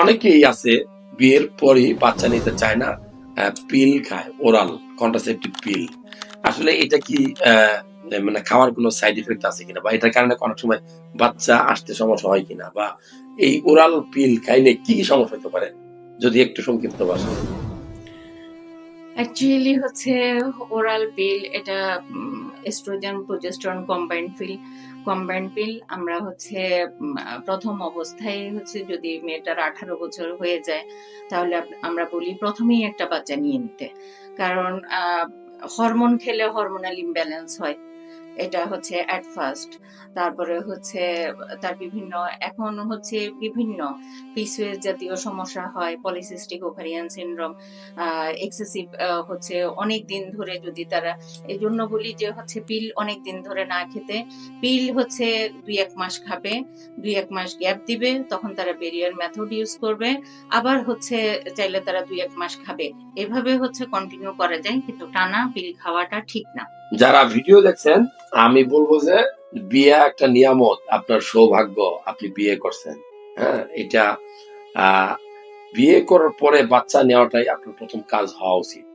অনেকেই আছে, বিয়ের পরে বাচ্চা নিতে চায় না পিল খায়, ওরাল কন্ট্রাসেপটিভ পিল। আসলে এটা কি মানে খাওয়ার কোনো সাইড এফেক্ট আছে কিনা? বা এটার কারণে অনেক সময় বাচ্চা আসতে সমস্যা হয় কিনা? বা এই ওরাল পিল খাইলে কি কি সমস্যা হতে পারে? যদি একটু সংক্ষিপ্ত ভাষা অ্যাকচুয়ালি হচ্ছে, ওরাল পিল এটা oestrogen progesterone combined pill combined pill আমরা হচ্ছে প্রথম অবস্থায় হচ্ছে যদি মেয়েটার আঠারো বছর হয়ে যায়, তাহলে আমরা বলি প্রথমেই একটা বাচ্চা নিয়ে নিতে। কারণ হরমোন খেলে হরমোনাল ইমব্যালেন্স হয়। এটা হচ্ছে অ্যাট ফার্স্ট তারপরে হচ্ছে, তার বিভিন্ন, এখন হচ্ছে বিভিন্ন পিসওয়েস জাতীয় সমস্যা হয় পলিসিস্টিক ওভারিয়ান সিনড্রোম এক্সেসিভ হচ্ছে অনেক দিন ধরে যদি তারা এই জন্য বলি যে হচ্ছে পিল অনেক দিন ধরে না খেতে পিল হচ্ছে দুই এক মাস খাবে, দুই এক মাস গ্যাপ দিবে, তখন তারা বেরিয়ার মেথড ইউজ করবে, আবার হচ্ছে চাইলে তারা দুই এক মাস খাবে। এভাবে হচ্ছে কন্টিনিউ করা যায়, কিন্তু টানা পিল খাওয়াটা ঠিক না। যারা ভিডিও দেখছেন, আমি বলব যে বিয়ে একটা নিয়ামত, আপনার সৌভাগ্য আপনি বিয়ে করছেন। হ্যাঁ এটা বিয়ে করার পরে বাচ্চা নেওয়াটাই আপনার প্রথম কাজ হওয়া উচিত।